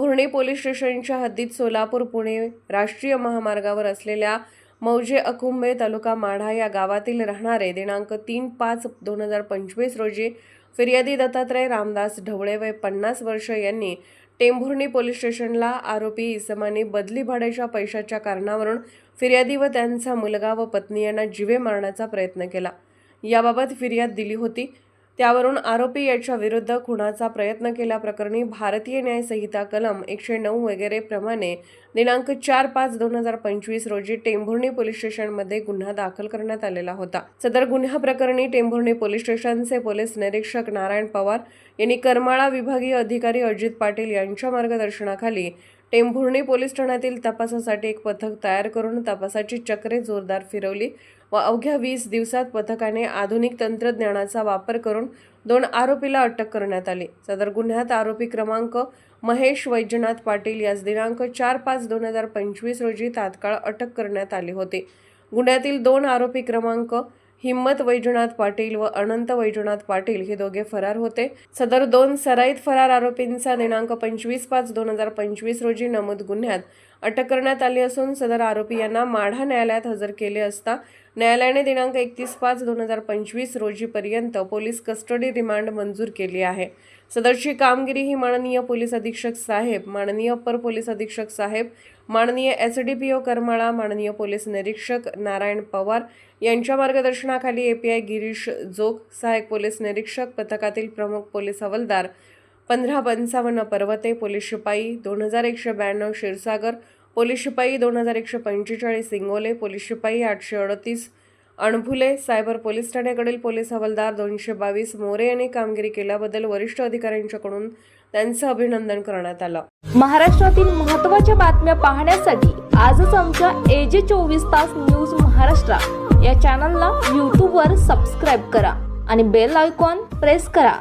भोरणे police स्टेशनच्या हद्दीत सोलापूर पुणे राष्ट्रीय महामार्गावर असलेल्या मौजे अकुंबे तालुका माढा या गावातील राहणारे दिनांक तीन पाच दोन हजार पंचवीस रोजी फिर्यादी दत्तात्रय रामदास ढवळे वय पन्नास वर्ष यांनी टेंभुर्णी पोलीस स्टेशनला आरोपी इसमाने बदली भाड्याच्या पैशाच्या कारणावरून फिर्यादी व त्यांचा मुलगा व पत्नी यांना जिवे मारण्याचा प्रयत्न केला. याबाबत फिर्याद दिली होती. त्यावरून आरोपी याच्या विरुद्ध खुनाचा प्रयत्न केल्याप्रकरणी भारतीय न्याय संहिता कलम एकशे नऊ वगैरे प्रमाणे दिनांक चार पाच दोन हजार पंचवीस रोजी टेंभुर्णी पोलीस स्टेशनमध्ये गुन्हा दाखल करण्यात आलेला होता. सदर गुन्हा प्रकरणी टेंभुर्णी पोलीस स्टेशनचे पोलीस निरीक्षक नारायण पवार यांनी करमाळा विभागीय अधिकारी अजित पाटील यांच्या मार्गदर्शनाखाली टेंभुर्णी पोलीस ठाण्यातील तपासासाठी एक पथक तयार करून तपासाची चक्रे जोरदार फिरवली. व अवघ्या वीस दिवसात पथकाने आधुनिक तंत्रज्ञानाचा वापर करून दोन आरोपीला अटक करण्यात आली. सदर गुन्ह्यात आरोपी क्रमांक महेश वैजनाथ पाटील यास दिनांक चार पाच दोन हजार पंचवीस रोजी तात्काळ अटक करण्यात आली होती. गुन्ह्यातील दोन आरोपी क्रमांक हिम्मत वैजनाथ पाटील व अनंत वैजनाथ पाटील हे दोघे फरार होते. सदर दोन सराईत फरार आरोपींचा दिनांक पंचवीस पाच दोन हजार पंचवीस रोजी नमूद गुन्ह्यात अटक करण्यात आली असून सदर आरोपी यांना माढा न्यायालयात हजर केले असता न्यायालयाने दिनांक एकतीस पाच दोन हजार पंचवीस रोजीपर्यंत पोलीस कस्टडी रिमांड मंजूर केली आहे. सदरची कामगिरी ही माननीय पोलीस अधीक्षक साहेब माननीय अप्पर पोलीस अधीक्षक साहेब माननीय S D P O Karmala माननीय पोलीस निरीक्षक नारायण पवार यांच्या मार्गदर्शनाखाली एपीआय गिरीश जोग सहाय्यक पोलीस निरीक्षक पथकातील प्रमुख पोलीस हवालदार पंधरा पंचावन्न पर्वते पोलीस शिपाई दोन हजार एकशे ब्याण्णव क्षीरसागर पोलीस शिपाई दोन हजार एकशे पंचेचाळीस सिंगोले पोलीस शिपाई आठशे अडतीस अणभुले सायबर पोलीस ठाण्याकडील पोलीस हवालदार दोनशे बावीस मोरे यांनी कामगिरी केल्याबद्दल वरिष्ठ अधिकाऱ्यांच्याकडून त्यांचं अभिनंदन करण्यात आलं. महाराष्ट्रातील महत्त्वाच्या बातम्या पाहण्यासाठी आजच आमच्या एजे चोवीस तास न्यूज महाराष्ट्र या चॅनलला यूट्यूबवर सबस्क्राईब करा आणि बेल आयकॉन प्रेस करा.